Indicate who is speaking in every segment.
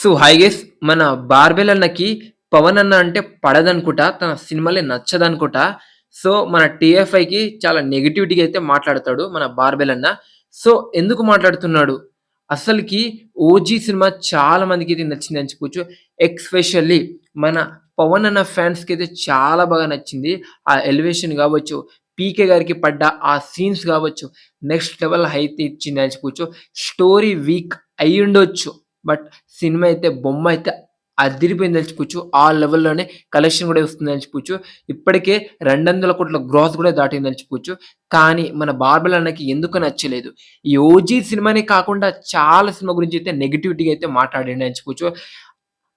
Speaker 1: So hi guys మన barbell అన్నకి పవన్ అన్న అంటే పడదనుకుంటా తన సినిమాలే నచ్చదనుకుంటా. సో మన టీఎఫ్ఐకి చాలా నెగిటివిటీగా అయితే మాట్లాడతాడు మన బార్బెల్ అన్న సో ఎందుకు మాట్లాడుతున్నాడు? అసలుకి ఓజీ సినిమా చాలా మందికి అయితే నచ్చింది అని చెప్పొచ్చు. ఎక్స్పెషల్లీ మన పవన్ అన్న ఫ్యాన్స్కి అయితే చాలా బాగా నచ్చింది. ఆ ఎలివేషన్ కావచ్చు పీకే గారికి పడ్డ ఆ సీన్స్ కావచ్చు నెక్స్ట్ లెవెల్ అయితే ఇచ్చింది అని చెప్పొచ్చు. స్టోరీ వీక్ అయి ఉండొచ్చు బట్ సినిమా అయితే బొమ్మ అయితే అదిరిపోయింది తెలుసుకోవచ్చు ఆ లెవెల్లోనే కలెక్షన్ కూడా వస్తుంది తెలుసుకోవచ్చు ఇప్పటికే రెండు వందల కోట్ల గ్రాస్ కూడా దాటింది తెలుసుకోవచ్చు కానీ మన బార్బల్ అన్నకి ఎందుకు నచ్చలేదు. ఈ ఓజీ సినిమానే కాకుండా చాలా సినిమా గురించి అయితే నెగిటివిటీగా అయితే మాట్లాడండి తెలుసుకోవచ్చు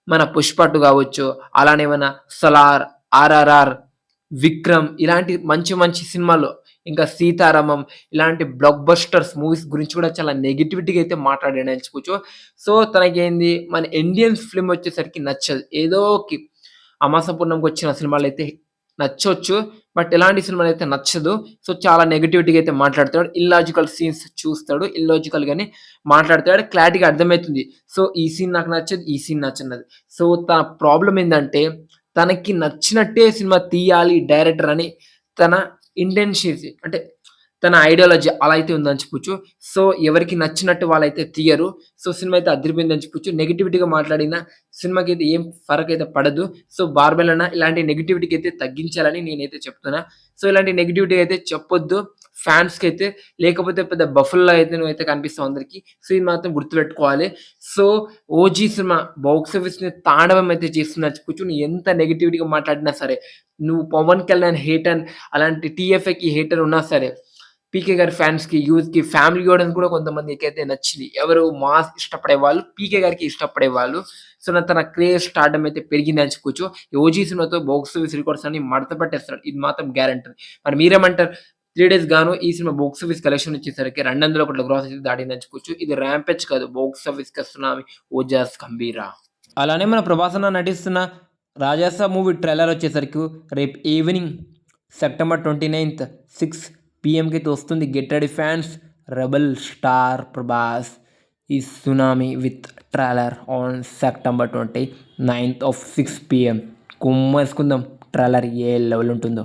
Speaker 1: మన పుష్పట్టు కావచ్చు అలానే మన సలార్ ఆర్ఆర్ఆర్ విక్రమ్ ఇలాంటి మంచి మంచి సినిమాలు ఇంకా సీతారామం ఇలాంటి బ్లాక్ బస్టర్స్ మూవీస్ గురించి కూడా చాలా నెగిటివిటీగా అయితే మాట్లాడాడు అని చెప్పొచ్చు సో తనకేంది? మన ఇండియన్ ఫిల్మ్ వచ్చేసరికి నచ్చదు. ఏదోకి అమాసపూర్ణంకి వచ్చిన సినిమాలు అయితే నచ్చొచ్చు బట్ ఎలాంటి సినిమాలు అయితే నచ్చదు. సో చాలా నెగిటివిటీగా అయితే మాట్లాడతాడు ఇల్లాజికల్ సీన్స్ చూస్తాడు. ఇల్లాజికల్ గానే మాట్లాడతాడు క్లారిటీగా అర్థమవుతుంది. సో ఈ సీన్ నాకు నచ్చదు ఈ సీన్ నచ్చినది. సో తన ప్రాబ్లం ఏంటంటే తనకి నచ్చినట్టే సినిమా తీయాలి డైరెక్టర్ అని తన ఇంటెన్షన్స్ అంటే తన ఐడియాలజీ అలా అయితే ఉందని చెప్పొచ్చు. సో ఎవరికి నచ్చినట్టు వాళ్ళైతే తీయరు. సో సినిమా అయితే అదిరిపోయిందని చెప్పొచ్చు. నెగిటివిటీగా మాట్లాడిన సినిమాకి అయితే ఏం ఫరక్ అయితే పడదు. సో బార్బెల్ అన్న ఇలాంటి నెగిటివిటీకి అయితే తగ్గించాలని నేనైతే చెప్తున్నా. సో ఇలాంటి నెగిటివిటీ అయితే చెప్పొద్దు. ఫ్యాన్స్కి అయితే లేకపోతే పెద్ద బఫుల్లో అయితే నువ్వు అయితే కనిపిస్తావు అందరికి. సో ఇది మాత్రం గుర్తుపెట్టుకోవాలి. సో ఓజీ సినిమా బాక్స్ ఆఫీస్ని తాండవం అయితే చేస్తున్నా కూర్చుని నువ్వు ఎంత నెగిటివిటీగా మాట్లాడినా సరే నువ్వు పవన్ కళ్యాణ్ హేటర్ అలాంటి టీఎఫ్ఐకి హేటర్ ఉన్నా సరే పీకే గారి ఫ్యాన్స్కి యూత్కి ఫ్యామిలీ ఆడియన్స్ కూడా కొంతమందికి అయితే నచ్చింది. ఎవరు మాస్ ఇష్టపడే వాళ్ళు పీకే గారికి ఇష్టపడే వాళ్ళు. సో నా తన క్రేజ్ స్టార్డమ్ అయితే పెరిగింది అని చెప్పుకోవచ్చు ఓజీ సినిమాతో బాక్స్ ఆఫీస్ రికార్డ్స్ అన్ని మడత పెట్టేస్తాడు ఇది మాత్రం గ్యారంటీ. మరి మీరేమంటారు? త్రీ డేస్ గాను ఈ సినిమా బాక్స్ ఆఫీస్ కలెక్షన్ వచ్చేసరికి రెండు వందల కోట్ల గ్రాస్ అయితే దాటింది అని ఇది ర్యాంపెచ్ కాదు. బాక్స్ ఆఫీస్ కస్తున్నామి ఓజాస్ కంబీరా అలానే మన ప్రభాసన నటిస్తున్న రాజాసా మూవీ ట్రైలర్ వచ్చేసరికి రేపు evening September twenty ninth six పిఎంకి అయితే వస్తుంది. Get ready fans rebel star Prabhas ఈ tsunami with trailer on September twenty ninth of six P కుమ్మేసుకుందాం. Trailer ఏ లెవెల్ ఉంటుందో.